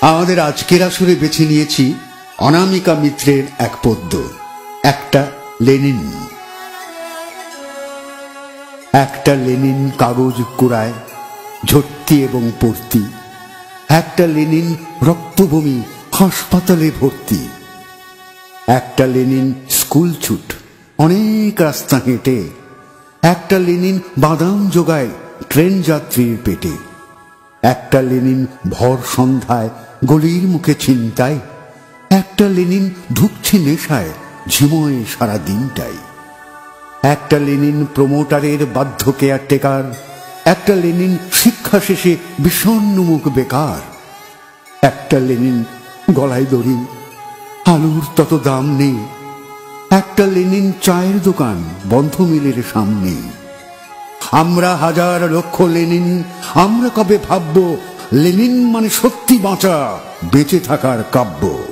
আমাদের আজকের আসরে বেছে নিয়েছি অনামিকা মিত্রের এক পদ্য, একটা লেনিন। একটা লেনিন কাগজ কুড়ায় ঝর্তি এবং পড়তি। একটা লেনিন রক্তভূমি হাসপাতালে ভর্তি। একটা লেনিন স্কুল ছুট, অনেক রাস্তা হেঁটে। একটা লেনিন বাদাম জোগায়, ট্রেন যাত্রীর পেটে। একটা লেনিন ভর সন্ধ্যায় গলির মুখে ছিনতাই, একটা লেনিন ঢুকছে নেশায় ঝিমোয় সারা দিনটাই। একটা লেনিন প্রমোটারের বাধ্য কেয়ারটেকার, একটা লেনিন শিক্ষা শেষে বিষণ্ণমুখ বেকার, একটা লেনিন গলায় দড়ি, আলুর তত দাম নেই, একটা লেনিন চায়ের দোকান বন্ধ মিলের সামনে। আমরা হাজার লক্ষ লেনিন আমরা কবে ভাববো লেনিন মানে সত্যি বাঁচা বেঁচে থাকার কাব্য।